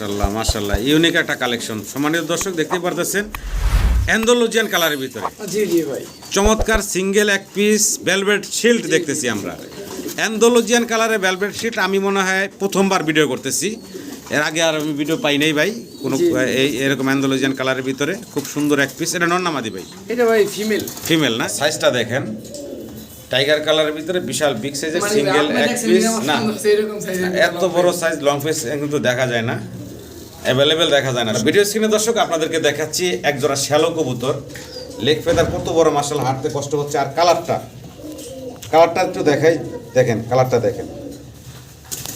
মাশাল্লাহ মাশাল্লাহ ইউনিক একটা কালেকশন। সম্মানিত দর্শক দেখতে পারতেছেন অ্যান্ডোলজিয়ান কালারের ভিতরে। জি জি ভাই। চমৎকার সিঙ্গেল এক পিস ভেলভেট শিল্ড দেখতেছি আমরা। অ্যান্ডোলজিয়ান কালারের ভেলভেট শিল্ড আমি মনে হয় প্রথমবার ভিডিও করতেছি। এর আগে আর আমি ভিডিও পাই নাই ভাই। কোনো এই এরকম অ্যান্ডোলজিয়ান কালারের ভিতরে খুব সুন্দর এক পিস। এটা নন্নামাদি ভাই? এটা ভাই ফিমেল। ফিমেল না? সাইজটা দেখেন। টাইগার কালারের ভিতরে বিশাল বিগ সাইজের সিঙ্গেল এক পিস। না। এত বড় সাইজ লং ফেস কিন্তু দেখা যায় না। অ্যাভেলেবেল দেখা যায় না। ভিডিও স্ক্রিনে দর্শক আপনাদেরকে দেখাচ্ছি এক জোড়া শ্যালো কবুতর। লেগ ফেদার কত বড় মাসাল হাঁটতে কষ্ট হচ্ছে। আর কালারটা কালারটা একটু দেখাই দেখেন কালারটা দেখেন।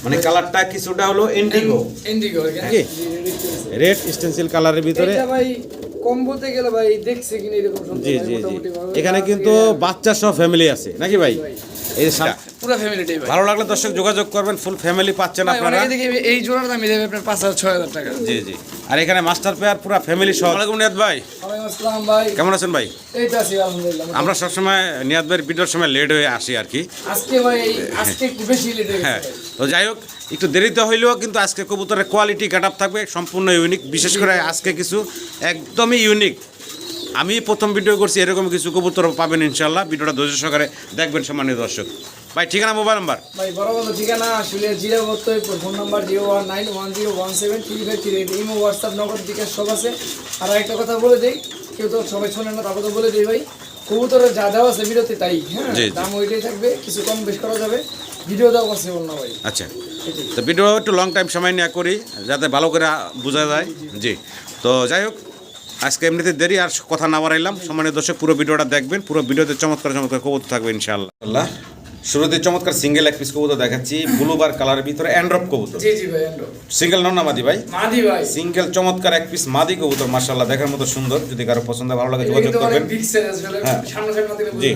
মানে কালারটা কিছুটা হলো ইন্ডিগো ইন্ডিগো নাকি? রেড স্টেন্সিল কালারের ভিতরে। এটা ভাই গেলে ভাই দেখছে কিনা এরকম সুন্দর জি জি। জি এখানে কিন্তু বাচ্চা সব ফ্যামিলি আছে। নাকি ভাই। এই পুরো ফ্যামিলিটাই ভালো লাগলে দর্শক যোগাযোগ করবেন ফুল ফ্যামিলি পাচ্ছেন আপনারা। এই জোড়ার দাম আপনার পাঁচ হাজার ছয় হাজার টাকা। জি জি। আর এখানে মাস্টার পেয়ার পুরো ফ্যামিলি সহ ওয়ালাইকুম নিয়াদ ভাই। আসসালাম ভাই। কেমন আছেন ভাই? এই তো আছি আলহামদুলিল্লাহ আমরা সবসময় নিয়াদ ভাইয়ের ভিডিওর সময় লেট হয়ে আসি আর কি। আজকে ভাই আজকে একটু বেশি লেট হয়ে হ্যাঁ। তো যাই হোক একটু দেরিতে হইলেও কিন্তু আজকে কবুতরের কোয়ালিটি কাট আপ থাকবে সম্পূর্ণ ইউনিক বিশেষ করে আজকে কিছু একদমই ইউনিক আমি প্রথম ভিডিও করছি এরকম কিছু কবুতর পাবেন ইনশাল্লাহ ভিডিওটা ধৈর্য সহকারে দেখবেন সম্মানীয় দর্শক। ভাই ঠিকানা মোবাইল নাম্বার? ভাই বড় বড় ঠিকানা আসলে zero বত্তই phone number zero one nine one zero one seven three five three eight. Imo WhatsApp Nagad bKash সব আছে। আর একটা কথা বলে দিই কেউ তো সবাই শোনেন না তারপর তো বলে দিই ভাই কবুতরের যা দেওয়া আছে ভিডিওতে তাই হ্যাঁ। দাম ওইটাই থাকবে কিছু কম বেশ করা যাবে। ভিডিও দেওয়া পসিবল না ভাই। আচ্ছা। তো ভিডিও একটু লং টাইম সময় নিয়ে করি যাতে ভালো করে বোঝা যায়। জি। তো যাই হোক আজকে এমনিতে দেরি, আর কথা না বাড়াইলাম। সম্মানীয় দর্শক, পুরো ভিডিওটা দেখবেন, পুরো ভিডিওতে চমৎকার চমৎকার কবুতর থাকবে, ইনশাআল্লাহ। শুরুতে চমৎকার সিঙ্গেল এক পিস কবুতর দেখাচ্ছি ব্লু বার কালারের ভিতরে অ্যান্ড্রপ কবুতর। জি জি ভাই আন্ডো সিঙ্গেল নন নামাদি ভাই? মাদি ভাই। সিঙ্গেল চমৎকার এক পিস মাদি কবুতর মাশাআল্লাহ দেখার মতো সুন্দর। যদি কারও পছন্দ ভালো লাগে যোগাযোগ করবেন। বিগ সাইজ আসলে। সামনে সামনে দিলে জি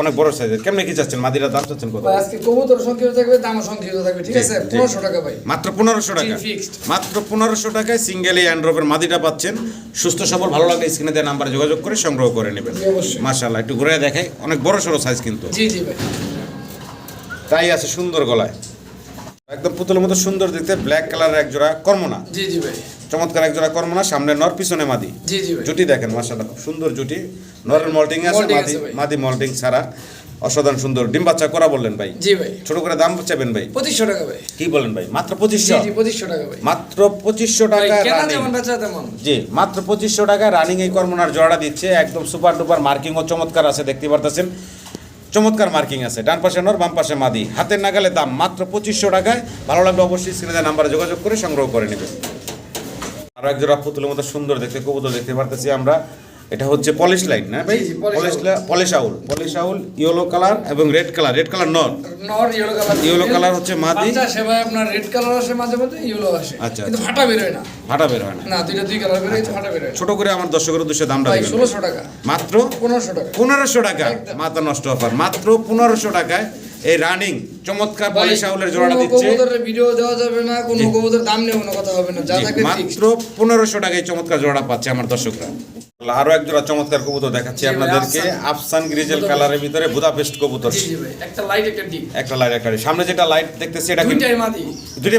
অনেক বড় সাইজের কেমনে কি চাচ্ছেন? মাদিরা দাম চাচ্ছেন কত? ভাই আজকে কবুতর সংখ্যা থাকবে দামও সংখ্যা থাকবে ঠিক আছে? জি। পনেরোশো টাকা ভাই। মাত্র পনেরোশো টাকা। জি, fixed। মাত্র পনেরোশো টাকায় সিঙ্গেল এই অ্যান্ড্রপের মাদিটা পাচ্ছেন। সুস্থ সবল ভালো লাগে স্ক্রিনে দেওয়া নাম্বারে যোগাযোগ করে সংগ্রহ করে নেবেন। মাশাআল্লাহ একটু ঘুরে দেখাই। অনেক বড় সরো সাইজ কিন্তু। জি জি ভাই। তাই আছে সুন্দর গলায়। একদম পুতুলের মতো সুন্দর দেখতে ব্ল্যাক কালারের এক জোড়া কর্মনা। জি জি ভাই। চমৎকার এক জোড়া কর্মনা সামনে নর পিছনে মাদি। জি জি ভাই। জুটি দেখেন মাশাআল্লাহ খুব সুন্দর জুটি। নরের মল্টিং আছে মাদি মাদি মল্টিং ছাড়া। অসাধারণ সুন্দর। ডিম বাচ্চা করা বললেন ভাই। জি ভাই। ছোট করে দাম চাবেন ভাই? পঁচিশশো টাকা ভাই। কি বলেন ভাই? মাত্র পঁচিশশো? জি পঁচিশশো টাকা ভাই। মাত্র পঁচিশশো টাকা রানিং যেমন বেচা তেমন। জি মাত্র পঁচিশশো টাকা রানিং এই কর্মনার জোড়া দিচ্ছে। একদম সুপার ডুপার মার্কিং ও চমৎকার আছে দেখতে পারতেছেন। চমৎকার মার্কিং আছে, ডান পাশে নর, বাম পাশে মাদি। হাতের নাগালে দাম মাত্র পঁচিশশো টাকায়। ভালো লাগলে অবশ্যই স্ক্রিনে নাম্বারে যোগাযোগ করে সংগ্রহ করে নেবেন। আরও এক জোড়া পুতুলের মতো সুন্দর দেখতে, কবুতর দেখতে পারতেছি আমরা। এটা হচ্ছে পলিশ লাইন না ভাই? Polish Polish owl. Polish owl. Yellow colour এবং রেড কালার। রেড কালার নর। নর ইয়েলো কালার। Yellow colour হচ্ছে মাদি। বাচ্চা সে ভাই আপনার রেড কালার আসে মাঝে মধ্যে ইয়েলো আসে। আচ্ছা, কিন্তু ফাটা বের হয় না। ফাটা বের হয় না। না দুইটা দুই কালার বের হয় ফাটা বের হয় ছোট করে আমার দর্শকের উদ্দেশ্যে দামটা দিবেন। ষোলোশো টাকা। মাত্র পনেরোশো টাকা। পনেরোশো টাকা। একদম। মাথা নষ্ট অফার। মাত্র পনেরোশো টাকায় এই রানিং চমৎকার পলিশ আউলের জোড়াটা দিচ্ছে। ভিডিও দেওয়া যাবে না কোনো জি। দাম নেই কোনো কথা হবে না। যা জি, থাকবে মাত্র পনেরোশো টাকায় চমৎকার জোড়া পাচ্ছে আমার দর্শকরা। আরও এক জোড়া চমৎকার কবুতর দেখাচ্ছি আপনাদেরকে। আফসান। গ্রিজেল। কালারের ভিতরে বুদাপেস্ট কবুতর। একটা লাইট একটা ডিম একটা লাইট একটা সামনে যেটা লাইট দেখতেছি এটা দুইটাই মাদি।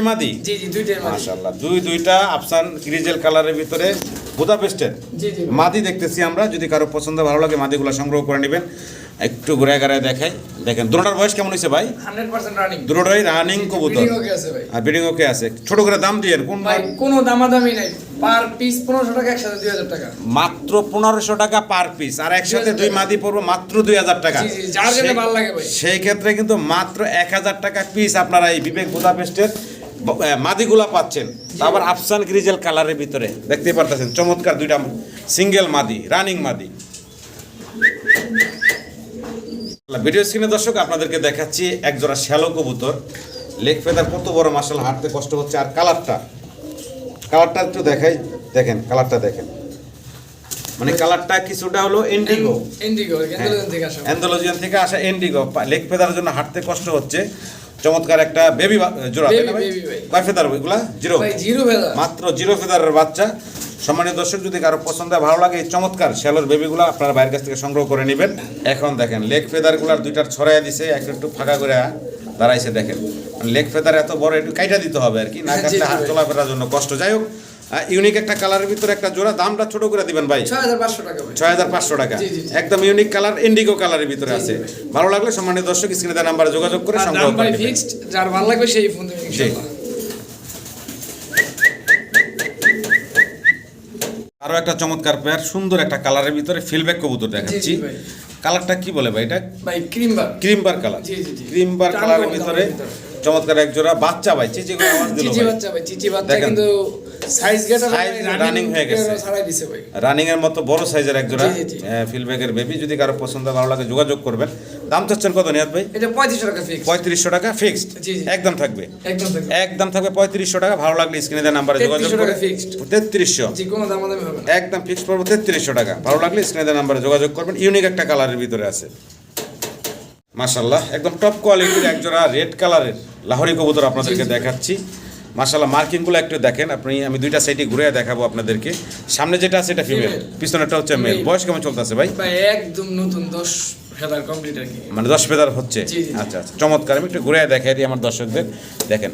মাদি? জি জি দুইটাই মাদি। মাশাআল্লাহ দুই দুইটা আফসান গ্রিজেল কালারের ভিতরে বুদাপেস্টের। জি জি মাদি দেখতেছি আমরা যদি কারও পছন্দ ভালো লাগে মাদিগুলো সংগ্রহ করে নেবেন। একটু ঘুরে ঘুরে দেখাই দেখেন দুটোটার বয়স কেমন হয়েছে ভাই? দুটোটাই রানিং কবুতর। আছে আর বিডিং ওকে আছে? ছোট করে দাম দিয়ে কোন ভাই কোনো দামাদামি নাই। পার পিস পনেরোশো টাকা একসাথে দুই হাজার টাকা। মাত্র পনেরোশো টাকা পার পিস আর একসাথে দুই মাদি পড়ব মাত্র দুই হাজার টাকা। জি, জি, যার যেটা সেই- ভালো লাগে ভাই। সেই ক্ষেত্রে কিন্তু মাত্র এক হাজার টাকা পিস আপনারা এই বিবেক বুদাপেস্টের মাদিগুলা পাচ্ছেন। আবার আফসান গ্রিজেল কালারের ভিতরে দেখতে পারতেছেন চমৎকার দুইটা সিঙ্গেল মাদি রানিং মাদি। ভিডিও স্ক্রিনে দর্শক আপনাদেরকে দেখাচ্ছি এক জোড়া শ্যালো কবুতর। লেগ ফেদার কত বড় মাসাল হাঁটতে কষ্ট হচ্ছে। আর কালারটা কালারটা একটু দেখাই দেখেন কালারটা দেখেন। মানে কালারটা কিছুটা হলো এন্ডিগো ইন্ডিগো এন্ডোলজিয়ান থেকে আসা। এন্ডিগো লেগ ফেদারের জন্য হাঁটতে কষ্ট হচ্ছে। চমৎকার একটা বেবি জোড়া? কয় ফেদার ওইগুলা জিরো ভাই জিরো ফেদার মাত্র জিরো ফেদারের বাচ্চা। সম্মানীয় দর্শক যদি কারও পছন্দ হয় ভালো লাগে এই চমৎকার শ্যালোর বেবিগুলো আপনার বাইরের কাছ থেকে সংগ্রহ করে নেবেন। এখন দেখেন লেগ ফেদারগুলার দুইটার ছড়াইয়া দিছে একটু একটু ফাঁকা করে দাঁড়াইছে দেখেন। লেগ ফেদার এত বড় একটু কাইটা দিতে হবে আর কি না কাটলে হাত চলাফেরার জন্য কষ্ট। যাই হোক ইউনিক একটা কালারের ভিতরে একটা জোড়া দামটা ছোট করে দিবেন ভাই। ছয় হাজার পাঁচশো টাকা। একদম ইউনিক কালার ইন্ডিগো কালারের ভিতরে আছে। ভালো লাগলে সম্মানিত দর্শক স্ক্রিনে দেওয়া নাম্বারে যোগাযোগ করে সংগ্রহ করে ফিক্সড যার ভালো লাগবে সেই ফোন দেবেন আরও একটা চমৎকার পেয়ার সুন্দর একটা কালারের ভিতরে ফিলব্যাক কবুতর দেখাচ্ছি। কালারটা কি বলে ভাই এটা? ভাই ক্রিম বার কালার জি, জি, জি। ক্রিম বার কালারের ভিতরে। চমৎকার এক জোড়া বাচ্চা ভাই চিচি করে আওয়াজ দিল চিচি বাচ্চা ভাই চিচি বাচ্চা কিন্তু সাইজ গেটা Size running হয়ে গেছে। ছাড়াই দিছে ভাই। রানিং এর মতো বড় সাইজের এক জোড়া জি। ফিলব্যাকের বেবি যদি কারও পছন্দ ভালো লাগে যোগাযোগ করবেন। দাম চাচ্ছেন কত নিয়াদ ভাই? এটা পঁয়ত্রিশশো টাকা ফিক্স পঁয়ত্রিশশো টাকা ফিক্সড। একদম থাকবে। একদম থাকবে। একদম থাকবে পঁয়ত্রিশশো টাকা ভালো লাগলে স্ক্রিনে দেওয়া নাম্বারে যোগাযোগ 3300 করে। টাকা fixed। তেত্রিশশো। জি কোনো দাম হবে না। একদম ফিক্সড পড়ব তেত্রিশশো টাকা। ভালো লাগলে স্ক্রিনে দেওয়া নাম্বারে যোগাযোগ করবেন। ইউনিক একটা কালারের ভিতরে আছে। মাশাল্লাহ একদম টপ কোয়ালিটির একজোড়া রেড কালারের লাহোরি কবুতর আপনাদেরকে দেখাচ্ছি। মাশাল্লাহ মার্কিংগুলো একটু দেখেন আপনি আমি দুইটা সাইডে ঘুরে দেখাবো আপনাদেরকে। সামনে যেটা আছে এটা ফিমেল পিছনেটা হচ্ছে মেল। বয়স কেমন চলতেছে ভাই? ভাই একদম নতুন দশ ফেদার কমপ্লিট আর কি। মানে দশ ফেদার হচ্ছে। আচ্ছা আচ্ছা চমৎকার। আমি একটু ঘুরে দেখাই দিই আমার দর্শকদের। দেখেন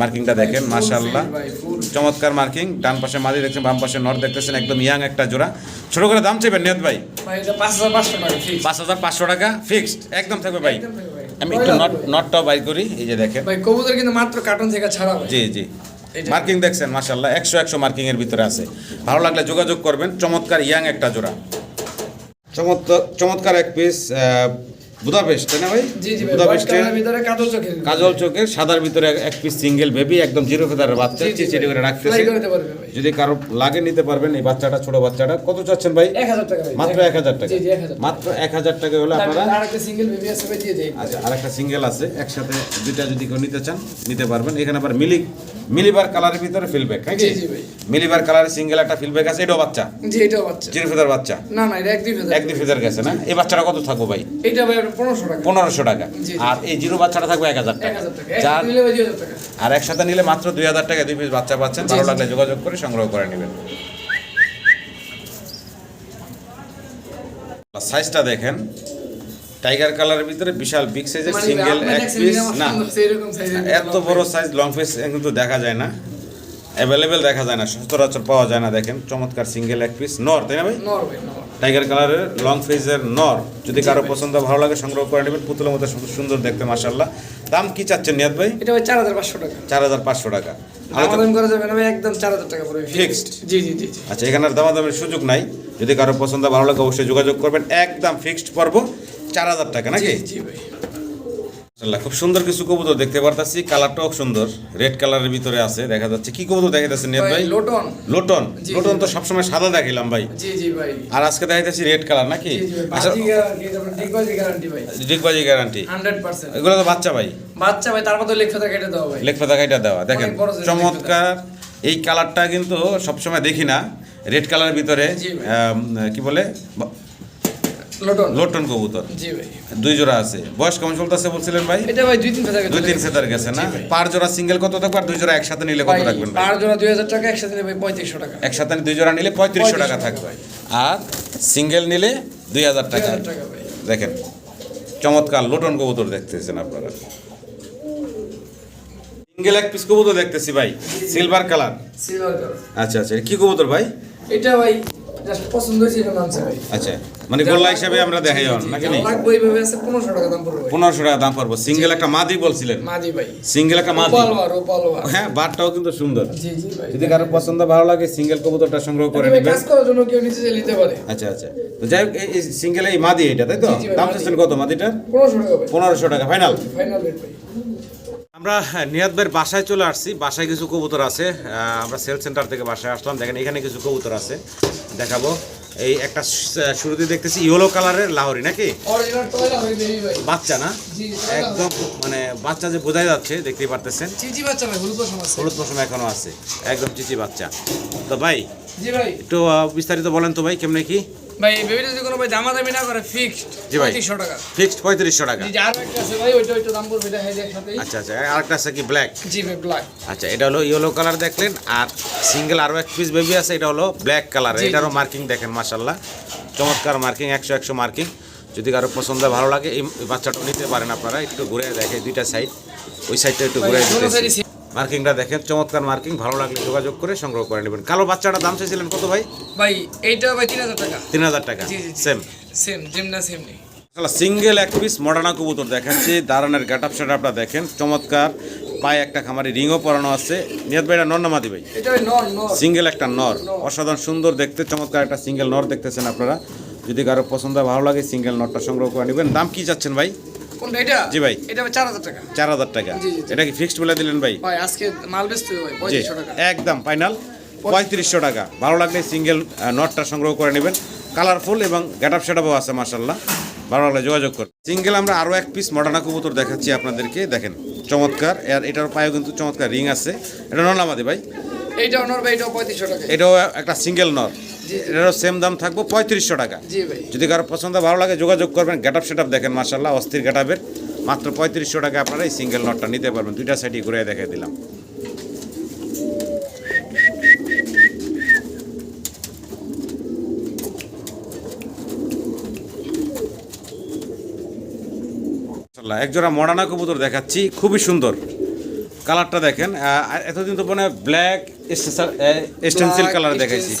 মার্কিংটা দেখেন মাশাল্লাহ চমৎকার মার্কিং ডান পাশে মাদি দেখছেন বাম পাশে নর দেখতেছেন একদম ইয়াং একটা জোড়া। ছোট করে দাম চাইবেন নিয়ত ভাই? পাঁচ হাজার পাঁচশো টাকা ফিক্সড একদম থাকবে ভাই। একদম থাকবে ভাই। আমি একটু নট নটটাও বাই করি এই যে দেখেন। ভাই কবুতর কিন্তু মাত্র কার্টুন থেকে ছাড়া জি জি। মার্কিং দেখছেন মাশাল্লাহ একশো একশো মার্কিং এর ভিতরে আছে। ভালো লাগলে যোগাযোগ করবেন চমৎকার ইয়াং একটা জোড়া। চমৎকার চমৎকার এক পিস বুদাপেস্ট তাই না ভাই? বুদাপেস্টের কাজল চোখের। সাদার ভিতরে এক পিস সিঙ্গেল বেবি একদম জিরো ফেদারের বাচ্চা চিচিটি করে রাখতেছে। যদি কারও লাগে নিতে পারবেন এই বাচ্চাটা ছোট বাচ্চাটা কত চাচ্ছেন ভাই? মাত্র এক হাজার টাকা। মাত্র এক হাজার টাকা হলে আপনারা আচ্ছা আর একটা সিঙ্গেল আছে একসাথে দুইটা যদি কেউ নিতে চান নিতে পারবেন। এখানে আবার মিলি মিলিবার কালারের ভিতরে ফিলব্যাক হ্যাঁ কি জি, জি ভাই। মিলিবার কালারের সিঙ্গেল একটা ফিলব্যাক আছে এটাও বাচ্চা? জি এটাও বাচ্চা। জিরো ফেদার বাচ্চা? না না এটা এক দুই ফেদার। এক দুই ফেদার গেছে না? এই বাচ্চাটা কত থাকব ভাই? এটা ভাই পনেরোশো টাকা। পনেরোশো টাকা। জি, জি। আর এই জিরো বাচ্চাটা থাকবে এক হাজার টাকা। হাজার টাকা। যার এক ভাই দুই হাজার টাকা। আর একসাথে নিলে মাত্র দুই হাজার টাকা দুই পিস বাচ্চা পাচ্ছেন। ভালো। লাগলে যোগাযোগ করে সংগ্রহ করে নেবেন। সাইজটা দেখেন। টাইগার কালারের ভিতরে বিশাল বিগ সাইজের সিঙ্গেল এক পিস না। এত বড় সাইজ লং পিস কিন্তু দেখা যায় না। অ্যাভেলেবেল দেখা যায় না সচরাচর পাওয়া যায় না দেখেন। চমৎকার সিঙ্গেল এক পিস নর তাই না ভাই? টাইগার কালারের লং ফেজের নর। যদি কারও পছন্দ ভালো লাগে সংগ্রহ করে নেবেন। পুতুলের মতো সুন্দর- দেখতে মাসাল্লাহ দাম কি চাচ্ছেন নিয়াদ ভাই? এটা ভাই চার হাজার পাঁচশো টাকা। চার হাজার পাঁচশো টাকা। দামাদাম করা যাবে না ভাই একদম চার হাজার টাকা পড়বে। Fixed? জি জি জি আচ্ছা এখানে দামাদামের সুযোগ নাই। যদি কারও পছন্দ ভালো লাগে অবশ্যই যোগাযোগ করবেন। একদম ফিক্সড পড়ব চার হাজার টাকা নাকি? জি, ভাই। খুব সুন্দর কিছু কবুতর দেখতে পারতাছি। কালারটাও সুন্দর। রেড কালারের ভিতরে আছে দেখা যাচ্ছে। কি কবুতর দেখা যাচ্ছে নিয়াদ ভাই? লোটন। লোটন। লোটন তো। সবসময় সাদা দেখিলাম ভাই। জি জি ভাই। আর আজকে দেখাইতেছি রেড কালার নাকি? আচ্ছা ডিগবাজি গ্যারান্টি ভাই। ডিগবাজি গ্যারান্টি হান্ড্রেড পার্সেন্ট। এগুলো তো বাচ্চা ভাই। বাচ্চা ভাই তার মধ্যে লেখা কেটে দাও ভাই। লেখ পাতা কাইটা দেওয়া। দেখেন চমৎকার। এই কালারটা কিন্তু সবসময় দেখি না। রেড কালারের ভিতরে কি বলে? লোটন। লোটন কবুতর। জি ভাই। দুই জোড়া আছে। বয়স কেমন চলতেছে বলছিলেন ভাই? এটা ভাই দুই তিন ফেদার দুই তিন ফেদার গেছে না? পার জোড়া সিঙ্গেল কত থাকবে আর দুই জোড়া একসাথে নিলে কত রাখবেন ভাই? পার জোড়া দুই হাজার টাকা একসাথে পঁয়ত্রিশশো টাকা। একসাথে দুই জোড়া নিলে পঁয়ত্রিশশো টাকা থাকবে। আর সিঙ্গেল নিলে দুই হাজার টাকা। ভাই। দেখেন চমৎকার লোটন কবুতর দেখতেছেন আপনারা। সিঙ্গেল এক পিস কবুতর দেখতেছি ভাই। সিলভার কালার সিলভার কালার আচ্ছা আচ্ছা কি কবুতর ভাই? এটা ভাই জাস্ট পছন্দ হয়েছে এটা আচ্ছা মানে গোল্লা হিসাবে আমরা দেখাই হন নাকি নি লাগবে এইভাবে আছে পনেরোশো টাকা দাম পড়বে। ভাই পনেরোশো টাকা দাম পড়ব। সিঙ্গেল একটা মাদি বলছিলেন। মাদি ভাই। সিঙ্গেল একটা মাদি। রূপালওয়া হ্যাঁ বারটাও কিন্তু সুন্দর। জি জি ভাই। যদি কারও পছন্দ ভালো লাগে সিঙ্গেল কবুতরটা সংগ্রহ করে নেবেন। কাজ করার জন্য কেউ নিচে নিতে পারে। আচ্ছা আচ্ছা। তো যাই হোক এই সিঙ্গেল এই মাদি এটা তাই তো? দাম। চাচ্ছেন কত মাদিটার? পনেরোশো টাকা ভাই। পনেরোশো টাকা ফাইনাল। ফাইনাল রেট ভাই। আমরা নিয়াদ ভাইয়ের বাসায় চলে আসছি। বাসায় কিছু কবুতর আছে। আমরা সেল সেন্টার থেকে বাসায় আসলাম। দেখেন এখানে কিছু কবুতর আছে। দেখাবো। এই একটা শুরুতে দেখতেছি ইয়েলো কালারের লাহরি নাকি? বাচ্চা না? একদম মানে বাচ্চা যে বোঝাই যাচ্ছে দেখতেই পারতেছেন। হলুদ পশম পশম এখনও আছে। একদম চিচি বাচ্চা। তো ভাই একটু বিস্তারিত বলেন তো ভাই কেমনে কি? ভাই এই বেবিটা যদি কোনো ভাই দামাদামি না করে ফিক্সড জি ভাই। পঁয়ত্রিশশো টাকা। ফিক্সড পঁয়ত্রিশশো টাকা। জি আরও একটা আছে ভাই ওইটা ওইটা দাম পড়বে এটা হেড একসাথেই আচ্ছা আচ্ছা আরেকটা আছে কি ব্ল্যাক জি ভাই ব্ল্যাক আচ্ছা এটা হলো ইয়েলো কালার দেখলেন আর সিঙ্গেল আরও এক পিস বেবি আছে এটা হলো ব্ল্যাক কালার। এটারও মার্কিং দেখেন মাসাল্লাহ চমৎকার মার্কিং একশো একশো মার্কিং যদি কারও পছন্দ ভালো লাগে এই বাচ্চাটা নিতে পারেন আপনারা একটু ঘুরে দেখে দুইটা সাইড ওই সাইডটা একটু ঘুরে দিতেছি। মার্কিংটা দেখেন চমৎকার মার্কিং ভালো লাগলে যোগাযোগ করে সংগ্রহ করে নেবেন। কালো বাচ্চাটা দাম চাইছিলেন কত ভাই? ভাই এইটা ভাই তিন হাজার টাকা। তিন হাজার টাকা জি, জি, জি। সেম সেম জিম না সেম নেই। সিঙ্গেল এক পিস মডার্না কবুতর দেখাচ্ছি দাঁড়ানের গেট আপ আপটা দেখেন চমৎকার। পায়ে একটা খামারি রিংও পরানো আছে। নিয়ত ভাই? এটা নর নামাদি ভাই সিঙ্গেল একটা নর। অসাধারণ সুন্দর দেখতে চমৎকার একটা সিঙ্গেল নর দেখতেছেন আপনারা। যদি কারও পছন্দ ভালো লাগে সিঙ্গেল নরটা সংগ্রহ করে নেবেন। দাম কি চাচ্ছেন ভাই? কোনটা এটা? জি ভাই। টাকা। এটা কি ফিক্সড বলে দিলেন ভাই? ভাই আজকে মাল বেচতে হবে ভাই জি। পঁয়ত্রিশশো টাকা। একদম ফাইনাল পঁয়ত্রিশশো টাকা। ভালো লাগলে সিঙ্গেল নটটা সংগ্রহ করে নেবেন। কালারফুল এবং গেট আপ সেটআপও আছে মার্শাল্লাহ ভালো লাগলে যোগাযোগ করুন। সিঙ্গেল আমরা আরও এক পিস মডার্না কবুতর দেখাচ্ছি আপনাদেরকে। দেখেন চমৎকার। আর এটার পায়েও কিন্তু চমৎকার রিং আছে। এটা নলামাদি ভাই? এইটাও নর ভাই এটাও পঁয়ত্রিশশো টাকা। এটাও একটা সিঙ্গেল নর। এটারও সেম দাম থাকব পঁয়ত্রিশশো টাকা। যদি কারও পছন্দ ভালো লাগে যোগাযোগ করবেন। গেট আপ সেট আপ দেখেন মার্শাল্লাহ অস্থির গেট আপের মাত্র পঁয়ত্রিশশো টাকা আপনারা এই সিঙ্গেল নটটা নিতে পারবেন। দুইটা সাইডই ঘুরে দেখে দিলাম। একজোড়া মডার্না কবুতর দেখাচ্ছি। খুবই সুন্দর। কালারটা দেখেন এতদিন তো মনে ব্ল্যাক স্টেন্সিল কালার দেখাইছি।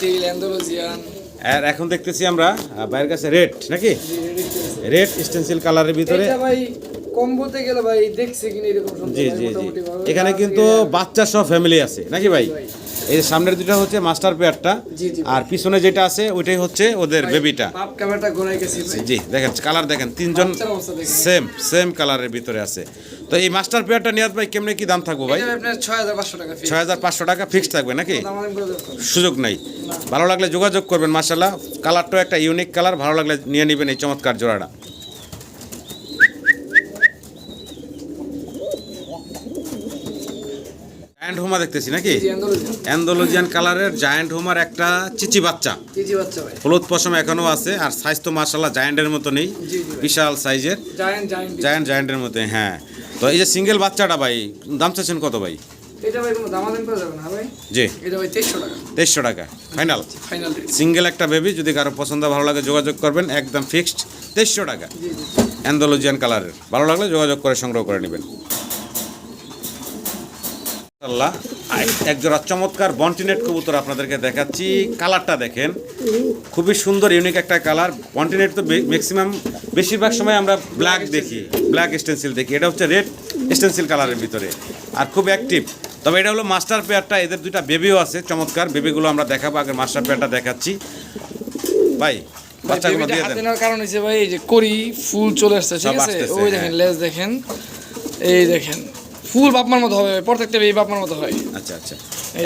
আর এখন দেখতেছি আমরা বাইরের কাছে রেড নাকি? রেড স্টেন্সিল কালারের ভিতরে। এটা ভাই কম বলতে গেলে ভাই দেখছে কিনা এরকম জি জি জি। এখানে কিন্তু বাচ্চা সব ফ্যামিলি আছে নাকি ভাই। এই সামনের দুটো হচ্ছে মাস্টার পেয়ারটা আর পিছনে যেটা আছে ওইটাই হচ্ছে ওদের বেবিটা। জি দেখেন কালার দেখেন তিনজন। সেম সেম কালারের ভিতরে আছে। তো এই মাস্টার পেয়ারটা নিয়াজ ভাই কেমনে কি দাম থাকব ভাই? ছয় হাজার পাঁচশো টাকা ফি ছয় হাজার পাঁচশো টাকা ফিক্সড থাকবে নাকি? সুযোগ নাই। ভালো লাগলে যোগাযোগ করবেন মার্শাল্লাহ কালারটাও একটা ইউনিক কালার ভালো লাগলে নিয়ে নেবেন এই চমৎকার জোড়াটা। জায়ান্ট হোমা দেখতেছি নাকি? অ্যান্ডালুজিয়ান অ্যান্ডোলজিয়ান কালারের জায়ান্ট হোমার একটা চিচি বাচ্চা। হলুদ পশম এখনও আছে আর সাইজ তো মার্শাল্লাহ জায়ান্টের মতো নেই। বিশাল সাইজের জায়ান্ট জায়ান্ট জায়ান্ট জায়ান্টের মতো হ্যাঁ। তো এই যে সিঙ্গেল বাচ্চাটা ভাই দাম চাচ্ছেন কত ভাই? তেইশশো টাকা। ফাইনাল সিঙ্গেল একটা বেবি যদি কারও পছন্দ ভালো লাগে যোগাযোগ করবেন একদম ফিক্সড তেইশশো টাকা। অ্যান্ডোলজিয়ান কালারের ভালো লাগলে যোগাযোগ করে সংগ্রহ করে নেবেন। আল্লাহ এক জোড়া চমৎকার বন্টিনেট কবুতর আপনাদেরকে দেখাচ্ছি। কালারটা দেখেন খুবই সুন্দর ইউনিক একটা কালার। বন্টিনেট তো ম্যাক্সিমাম বেশিরভাগ সময় আমরা ব্ল্যাক দেখি ব্ল্যাক স্টেন্সিল দেখি। এটা হচ্ছে রেড স্টেন্সিল কালারের ভিতরে আর খুব অ্যাক্টিভ তবে এটা হলো মাস্টার পেয়ারটা এদের দুইটা বেবিও আছে চমৎকার। বেবিগুলো আমরা দেখাবো আগে মাস্টার পেয়ারটা দেখাচ্ছি। ভাই বাচ্চাগুলো দিয়ে দেন। কারণ হচ্ছে ভাই এই যে করি ফুল চলে আসছে ঠিক আছে? ওই হ্যাঁ। দেখেন লেজ দেখেন। এই দেখেন ফুল বাপমার মতো হবে প্রত্যেকটা এই বাপমার মতো হয়। আচ্ছা আচ্ছা।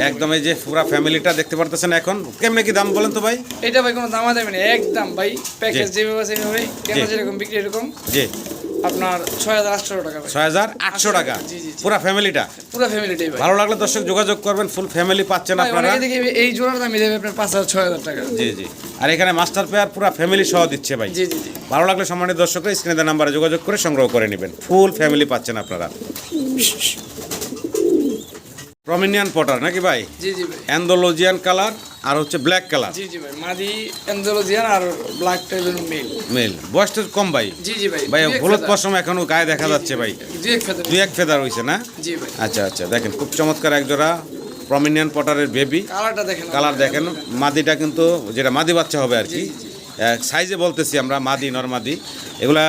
একদম এই যে পুরা ফ্যামিলিটা দেখতে পারতেছেন এখন কেমনে কি দাম বলেন তো ভাই? এটা ভাই কোনো দামা দেবে না একদম ভাই প্যাকেজ। যেভাবে আছে সেভাবে কেন যেরকম বিক্রি এরকম। জি। আপনার ছয় হাজার আটশো টাকা ভাই। ছয় হাজার আটশো টাকা। পুরা ফ্যামিলিটা? পুরো ফ্যামিলিটাই ভালো লাগলে দর্শক যোগাযোগ করবেন ফুল ফ্যামিলি পাচ্ছেন আপনারা। এই জোড়ার দামই দেবে আপনার পাঁচ হাজার ছয় হাজার টাকা। জি জি। আর এখানে মাস্টার পেয়ার পুরা ফ্যামিলি সহ দিচ্ছে ভাই। জি জি জি। ভালো লাগলে সম্মানিত দর্শকরা স্ক্রিনে নাম্বারে যোগাযোগ করে সংগ্রহ করে নেবেন। ফুল ফ্যামিলি পাচ্ছেন আপনারা। প্রমিনিয়ান পটার নাকি ভাই? জি জি ভাই। অ্যান্ডোলজিয়ান কালার। আর হচ্ছে ব্ল্যাক কালার জি জি ভাই মাদি এনজোলজিয়ান আর ব্ল্যাক টাইপের মেল মেল বয়সটা কম ভাই। জি জি ভাই ভাই হলুদ পশম এখনও গায়ে দেখা যাচ্ছে ভাই। দুই এক ফেদার হয়েছে না? জি ভাই। আচ্ছা আচ্ছা দেখেন খুব চমৎকার এক জোড়া প্রমিনিয়ান পটারের বেবি কালারটা দেখেন কালার দেখেন মাদিটা কিন্তু যেটা মাদি বাচ্চা হবে আর কি। সাইজে বলতেছি আমরা মাদি নরমাদি। এগুলা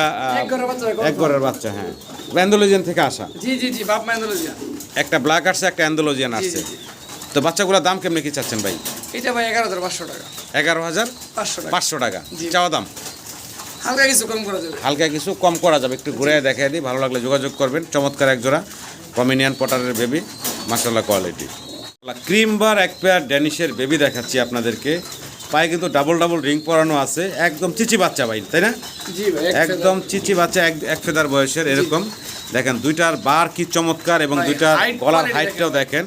এক ঘরের বাচ্চা হ্যাঁ। ব্যান্ডোলজিয়ান থেকে আসা। জি জি জি বাপ মা এনজোলজিয়ান একটা ব্ল্যাক আসছে একটা অ্যান্ডোলজিয়ান আসছে। তো বাচ্চাগুলোর দাম কেমনি কি চাচ্ছেন ভাই? এটা ভাই এগারো হাজার পাঁচশো টাকা। এগারো হাজার পাঁচশো টাকা। পাঁচশো টাকা। চাওয়া দাম? হালকা কিছু কম করা যাবে। হালকা কিছু কম করা যাবে। একটু ঘুরে দেখাই দিই। ভালো লাগলে যোগাযোগ করবেন। চমৎকার এক জোড়া প্রমিনিয়ান পটারের বেবি মাসাল্লাহ কোয়ালিটি ক্রিম বার এক পেয়ার ড্যানিশের বেবি দেখাচ্ছি আপনাদেরকে। পায়ে কিন্তু ডাবল ডাবল রিং পরানো আছে। একদম চিচি বাচ্চা ভাই তাই না? একদম চিচি বাচ্চা এক ফেদার বয়সের এরকম। দেখেন দুইটার বার কি চমৎকার এবং দুইটার গলার হাইটটাও দেখেন।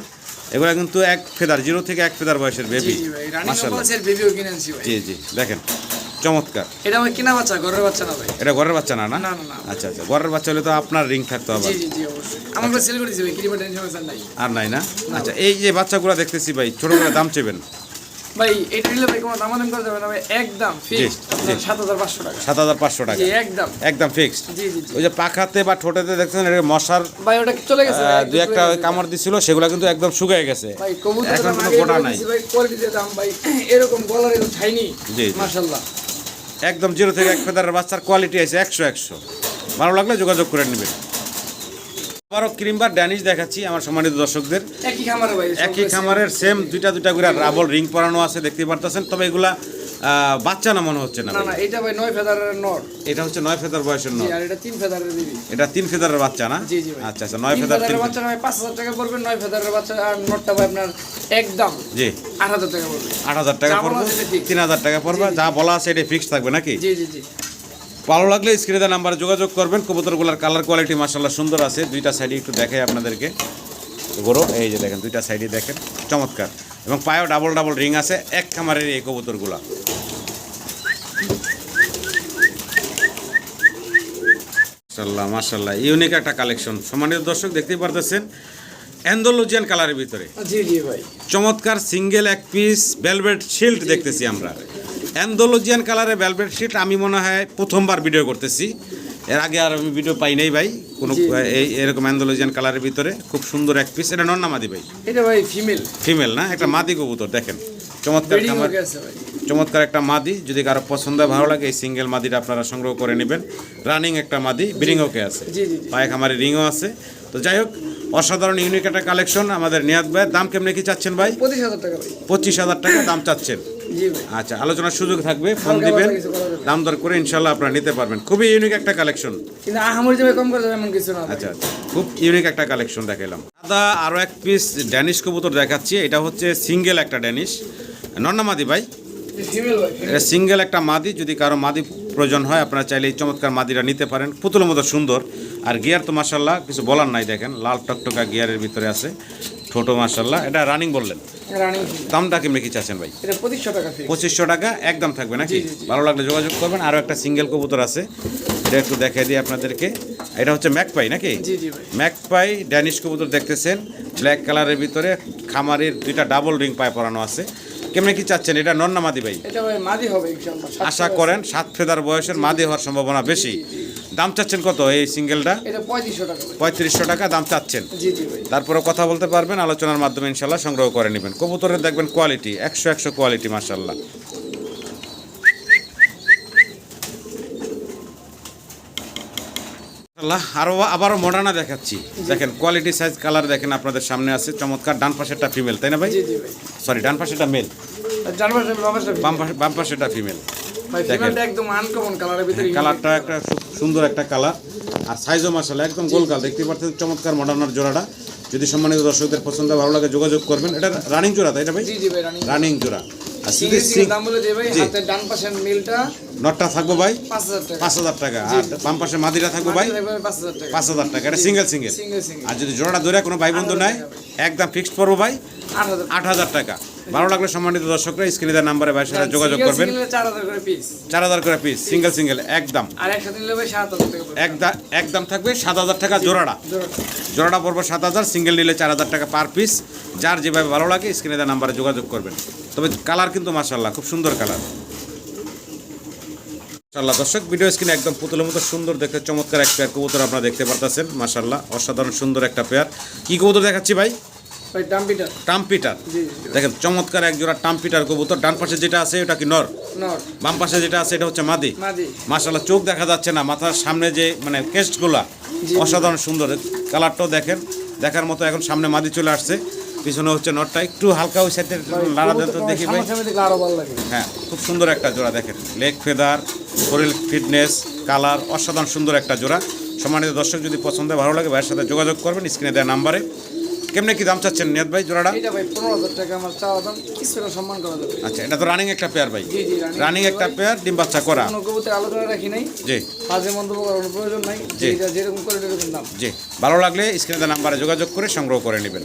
এগুলা কিন্তু এক ফেদার জিরো থেকে এক ফেদার বয়সের বেবি জি জি বেবিও দেখেন চমৎকার। এটা কিনা বাচ্চা ঘরের বাচ্চা না ভাই। এটা ঘরের বাচ্চা না না? না, না, না। আচ্ছা আচ্ছা ঘরের বাচ্চা হলে তো আপনার রিং থাকতে হবে জি জি জি অবশ্যই। আমাকে সেল করে ভাই কিরিমা টেনশন নাই। আর নাই না? আচ্ছা এই যে বাচ্চাগুলো দেখতেছি ভাই ছোট করে দাম চেবেন। ভাই এটা নিলে ভাই কোনো দামাদাম করে যাবে না ভাই একদম ফিক্সড সাত হাজার পাঁচশো টাকা। সাত হাজার পাঁচশো টাকা। একদম। একদম ফিক্সড জি ওই যে পাখাতে বা ঠোঁটেতে দেখছেন এটা মশার ভাই ওটা চলে গেছে? দুই একটা। কামড় দিছিল সেগুলো কিন্তু একদম শুকিয়ে গেছে। ভাই কবুতর এখন কোনো গোটা নাই। ভাই কোয়ালিটিতে দাম ভাই এরকম গলার এরকম ছাইনি জি। মাশাআল্লাহ। একদম জিরো থেকে এক ফেদারের বাচ্চার কোয়ালিটি আছে একশো একশো। ভালো লাগলে যোগাযোগ করে নেবেন। আবারও ক্রিমবার ড্যানিশ দেখাচ্ছি আমার সম্মানিত দর্শকদের। একই খামারে ভাই একই খামারের সেম দুইটা দুইটা করে রাবল রিং পরানো আছে দেখতে পারতেছেন। তবে এগুলা বাচ্চা না মনে হচ্ছে না না এটা ভাই নয় ফেদারের নট এটা হচ্ছে নয় ফেদার বয়সের জি আর এটা তিন ফেদারের দিবি। এটা তিন ফেদারের বাচ্চা না? জি জি আচ্ছা আচ্ছা নয় তিন ফেদার তিন ফেদারের বাচ্চা ভাই পাঁচ হাজার টাকা পড়বে নয় ফেদারের বাচ্চা আর নটটা ভাই আপনার একদম জি। আট হাজার টাকা পড়বে। আট হাজার টাকা পড়বে আছে এটা fix। তিন হাজার টাকা পড়বে যা বলা আছে এটা ফিক্স থাকবে নাকি? জি জি জি। ভালো লাগলে স্ক্রিনে নাম্বারে যোগাযোগ করবেন। কবুতরগুলোর কালার কোয়ালিটি মাসাল্লাহ সুন্দর আছে। দুইটা সাইডে একটু দেখাই আপনাদেরকে। বড় এই যে দেখেন দুইটা সাইডে দেখেন। চমৎকার। এবং পায়েও ডাবল ডাবল রিং আছে। এক খামারের এই কবুতরগুলা। মাসাল্লাহ মাসাল্লাহ ইউনিক একটা কালেকশন সম্মানিত দর্শক দেখতেই পারতেছেন অ্যান্ডোলজিয়ান কালারের ভিতরে। জি জি ভাই। চমৎকার সিঙ্গেল এক পিস ভেলভেট শিল্ড দেখতেছি আমরা। অ্যান্ডোলজিয়ান কালারের ভেলভেট শিট আমি মনে হয় প্রথমবার ভিডিও করতেছি। এর আগে আর আমি ভিডিও পাই নাই ভাই। কোনো এই এরকম অ্যান্ডোলজিয়ান কালারের ভিতরে খুব সুন্দর এক পিস এটা নন্না মাদি ভাই? এটা ভাই ফিমেল ফিমেল না? একটা মাদি কবুতর দেখেন। চমৎকার ভাই। চমৎকার একটা মাদি। যদি কারও পছন্দ হয়, ভালো লাগে এই সিঙ্গেল মাদিটা আপনারা সংগ্রহ করে নেবেন। রানিং একটা মাদি ব্রিডিং ওকে আছে? পায়ে খামারে রিংও আছে। তো যাই হোক অসাধারণ ইউনিক একটা কালেকশন আমাদের নিয়াদ ভাই। দাম কেমনে কি চাচ্ছেন ভাই? পঁচিশ হাজার টাকা ভাই। পঁচিশ হাজার টাকা দাম চাচ্ছেন? আচ্ছা আলোচনার সুযোগ থাকবে ফোন দিবেন। দাম দর করে ইনশাল্লাহ আপনারা নিতে পারবেন। খুবই ইউনিক একটা কালেকশন কিন্তু আহামরি যাবে কম করে এমন কিছু না আচ্ছা আচ্ছা। খুব ইউনিক একটা কালেকশন দেখাইলাম। দাদা আরও এক পিস ড্যানিশ কবুতর দেখাচ্ছি। এটা হচ্ছে সিঙ্গেল একটা ড্যানিশ নন্না মাদি ভাই? ভাই সিঙ্গেল একটা মাদি যদি কারও মাদি প্রয়োজন হয় আপনারা চাইলে এই চমৎকার মাদিটা নিতে পারেন। পুতুলের মতো সুন্দর। আর গিয়ার তো মাসাল্লাহ কিছু বলার নাই দেখেন লাল টকটকা গিয়ারের ভিতরে আছে ছোটো মাসাল্লাহ এটা রানিং বললেন? দামটা কেমনি কি চাচ্ছেন ভাই? পঁচিশশো টাকা একদম থাকবে নাকি। ভালো লাগলে যোগাযোগ করবেন। আরও একটা সিঙ্গেল কবুতর আছে এটা একটু দেখাই দিই আপনাদেরকে। এটা হচ্ছে ম্যাকপাই নাকি? ম্যাকপাই ড্যানিশ কবুতর দেখতেছেন। ব্ল্যাক কালারের ভিতরে খামারের দুইটা ডাবল রিং পায়ে পরানো আছে। কেমনে কি চাচ্ছেন? এটা ভাই? এটা ভাই মাদি হবে আশা করেন সাত ফেদার বয়সের মাদি হওয়ার সম্ভাবনা বেশি। দাম চাচ্ছেন কত এই সিঙ্গেলটা? পঁয়ত্রিশশো টাকা ভাই দাম চাচ্ছেন। তারপরে কথা বলতে পারবেন আলোচনার মাধ্যমে ইনশাল্লাহ সংগ্রহ করে নেবেন। কবুতরের দেখবেন কোয়ালিটি একশো একশো কোয়ালিটি মার্শাল্লাহ আল্লাহ আরও আবারও মডার্না দেখাচ্ছি। দেখেন কোয়ালিটি সাইজ কালার দেখেন আপনাদের সামনে আছে। চমৎকার ডান পাশেরটা ফিমেল তাই না ভাই? সরি ডান পাশেরটা মেল সাহেব বাবার সাহেব বাম পাশে বাম পাশেরটা ফিমেল কালারটা একটা সুন্দর একটা কালার আর সাইজও মার্শাল্লাহ একদম গোল কাল দেখতে পাচ্ছেন চমৎকার মডার্নার জোড়াটা। যদি সম্মানিত দর্শকদের পছন্দ ভালো লাগে যোগাযোগ করবেন। এটা রানিং জোড়া তাই না ভাই? রানিং জোড়া। নটটা থাকব ভাই? পাঁচ হাজার টাকা। আর বাম পাশে মাদিরা থাকব ভাই? পাঁচ হাজার টাকা। এটা সিঙ্গেল সিঙ্গেল। আর যদি জোড়াটা ধরে কোনো ভাই বন্ধু নাই একদম ফিক্সড করব ভাই? আট হাজার টাকা। ভালো লাগলে সম্মানিত দর্শকরা স্ক্রিনে দেওয়া নাম্বারে ভাইয়ের সাথে যোগাযোগ করবেন। চার হাজার করে পিস সিঙ্গেল সিঙ্গেল একদম। ভাই। একদম একদম থাকবে সাত হাজার টাকা জোড়াটা। জোড়াটা। পড়ব সাত হাজার সিঙ্গেল নিলে চার হাজার টাকা পার পিস যার যেভাবে ভালো লাগে স্ক্রিনে দেওয়া নাম্বারে যোগাযোগ করবেন। তবে কালার কিন্তু মাসাল্লাহ খুব সুন্দর কালার মাশাল্লাহ দর্শক ভিডিও স্ক্রিনে একদম পুতুলের মতো সুন্দর দেখতে চমৎকার এক পেয়ার কবুতর আপনারা দেখতে পারতেছেন। মাসাল্লাহ অসাধারণ সুন্দর একটা পেয়ার কি কবুতর দেখাচ্ছি ভাই ভাই? টাম্পিটার। দেখেন চমৎকার এক জোড়া টাম্পিটার কবুতর। ডান পাশে যেটা আছে ওটা কি নর? বাম পাশে যেটা আছে এটা হচ্ছে মাদি। চোখ দেখা যাচ্ছে না মাথার সামনে যে মানে কেস্টগুলা। অসাধারণ সুন্দর। কালারটাও দেখেন দেখার মতো এখন সামনে মাদি চলে আসছে। পিছনে হচ্ছে নটটা একটু হালকা ওই সাইডে লাড়া দেন তো দেখি ভাই। হ্যাঁ খুব সুন্দর একটা জোড়া দেখেন। লেগ ফেদার শরীর ফিটনেস কালার অসাধারণ সুন্দর একটা জোড়া। সম্মানিত দর্শক যদি পছন্দ ভালো লাগে ভাইয়ের সাথে যোগাযোগ করবেন স্ক্রিনে দেওয়া নাম্বারে। কেমনে কি দাম চাচ্ছেন নিয়াদ ভাই জোড়াটা? এটা ভাই পনেরো হাজার টাকা আমার চাওয়া দাম কিছু টাকা সম্মান করা যাবে। আচ্ছা এটা তো রানিং একটা পেয়ার ভাই। জি জি রানিং একটা পেয়ার ডিম বাচ্চা করা। কোনো কবুতর আলোচনা রাখি নাই। জি। কাজে মন্তব্য করার প্রয়োজন নাই। যেটা যেরকম করে এরকম দাম। জি। ভালো লাগলে স্ক্রিনে দেওয়া নাম্বারে যোগাযোগ করে সংগ্রহ করে নেবেন।